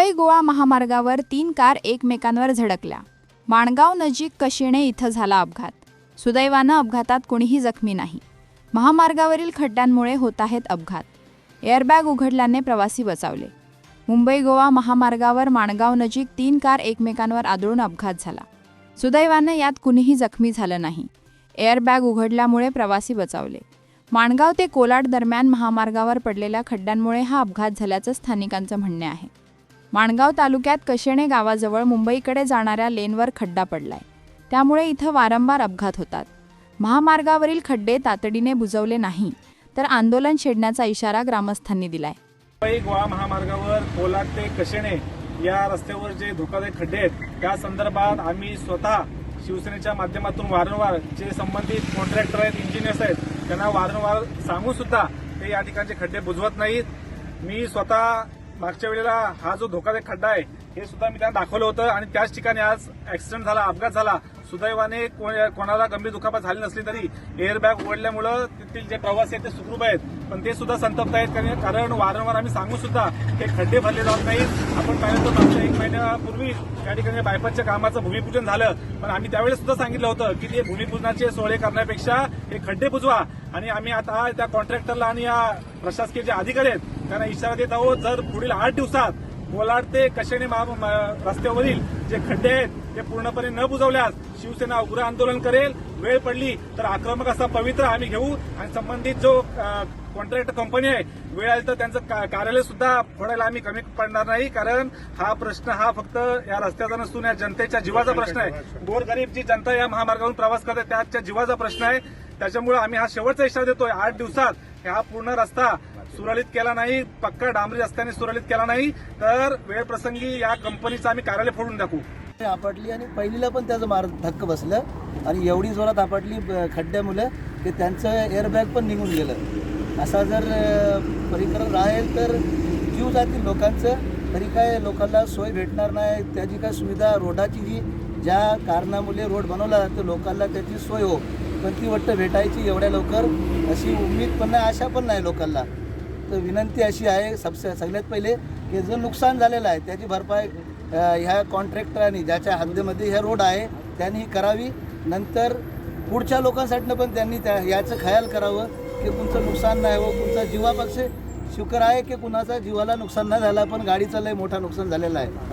मुंबई गोवा महामार्गावर तीन कार एकमेकांवर झडकल्या. माणगाव नजीक कशिणे इथं झाला अपघात. सुदैवानं अपघातात कोणीही जखमी नाही. महामार्गावरील खड्ड्यांमुळे होत आहेत अपघात. एअरबॅग उघडल्याने प्रवासी बचावले. मुंबई गोवा महामार्गावर माणगाव नजीक तीन कार एकमेकांवर आदळून अपघात झाला. सुदैवानं यात कुणीही जखमी झालं नाही. एअरबॅग उघडल्यामुळे प्रवासी बचावले. माणगाव ते कोलाड दरम्यान महामार्गावर पडलेल्या खड्ड्यांमुळे हा अपघात झाल्याचं स्थानिकांचं म्हणणे आहे. माणगाव तालुक्यात कशेणे गावाजवळ मुंबईकडे जाणाऱ्या लेनवर खड्डा पडलाय. त्यामुळे इथं वारंवार अपघात होतात. महामार्गावरील खड्डे तातडीने बुजवले नाही तर आंदोलन छेडण्याचा इशारा ग्रामस्थांनी दिलाय. मुंबई गोवा महामार्गावर कोलाड ते कशेणे या रस्त्यावर जे धोकादायक खड्डे आहेत त्या संदर्भात आम्ही स्वतः शिवसेनेच्या माध्यमातून वारंवार जे संबंधित कॉन्ट्रॅक्टर आहेत इंजिनियर्स आहेत त्यांना वारंवार सांगून सुद्धा ते या ठिकाणचे खड्डे बुजवत नाहीत. मी स्वतः मागच्या वेळेला हा जो धोकादायक खड्डा आहे हे सुद्धा मी त्यांना दाखवलं होतं आणि त्याच ठिकाणी आज ऍक्सिडेंट झाला अपघात झाला. सुदैवाने कोणाला गंभीर दुखापत झाली नसली तरी एअरबॅग उघडल्यामुळं तेथील जे प्रवासी आहेत ते सुखरूप आहेत. पण ते सुद्धा संतप्त आहेत. कारण- कारण वारंवार आम्ही सांगू सुद्धा हे खड्डे भरले जात नाहीत आपण पाहिलं तर मागच्या एक महिन्यापूर्वी त्या ठिकाणी बायपासच्या कामाचं भूमिपूजन झालं. पण आम्ही त्यावेळेस सुद्धा सांगितलं होतं की ते भूमिपूजनाचे सोहळे करण्यापेक्षा हे खड्डे बुजवा. आणि आम्ही आता त्या कॉन्ट्रॅक्टरला आणि या प्रशासकीय जे अधिकारी आहेत त्यांना इशारा देत आहोत जर पुढील आठ दिवसात कोलाड ते कशेणी महा- म- रस्त्यावरील जे खड्डे आहेत ते पूर्णपणे न बुजवल्यास शिवसेना उग्र आंदोलन करेल वेळ पडली तर आक्रमक असा पवित्र आम्ही घेऊ आणि संबंधित जो कॉन्ट्रॅक्ट कंपनी आहे वेळ आली तर त्यांचं का- कार्यालय सुद्धा फोडायला आम्ही कमी पडणार नाही कारण हा प्रश्न हा फक्त या रस्त्याचा नसून या जनतेच्या जीवाचा प्रश्न आहे. गोरगरीब जी जनता या महामार्गावरून प्रवास करते त्याच्या जीवाचा प्रश्न आहे. त्याच्यामुळे आम्ही हा शेवटचा इशारा देतोय. आठ दिवसात हा पूर्ण रस्ता सुरळीत केला नाही पक्का डांबरी रस्त्याने सुरळीत केला नाही तर वेळप्रसंगी या कंपनीचं आम्ही कार्यालय फोडून टाकू. आपटली आणि पहिलीला पण त्याचं मार धक्क बसलं आणि एवढी जोरात आपटली खड्ड्यामुळे की त्यांचं एअरबॅग पण निघून गेलं. असा जर परिक्रम राहील तर जीव जातील लोकांचं तरी काय लोकांना सोय भेटणार नाही. त्याची काय सुविधा रोडाची जी ज्या कारणामुळे रोड बनवला जातो लोकांना त्याची सोय हो. पण ती वाटतं भेटायची एवढ्या लवकर अशी उमेद पण नाही आशा पण नाही लोकांना. विनंती अशी आहे सबसे सगळ्यात पहिले की जो नुकसान झालेलं आहे त्याची भरपाई ह्या कॉन्ट्रॅक्टरांनी ज्याच्या हद्दीमध्ये हे रोड आहे त्यांनी करावी. नंतर पुढच्या लोकांसाठी पण त्यांनी त्या याचं खयाल करावं की तुमचं नुकसान नाही हो तुमचा जीवापक्ष शुकर आहे की कुणाचा जीवाला नुकसान नाही झाला पण गाडीचं लय मोठा नुकसान झालेलं आहे.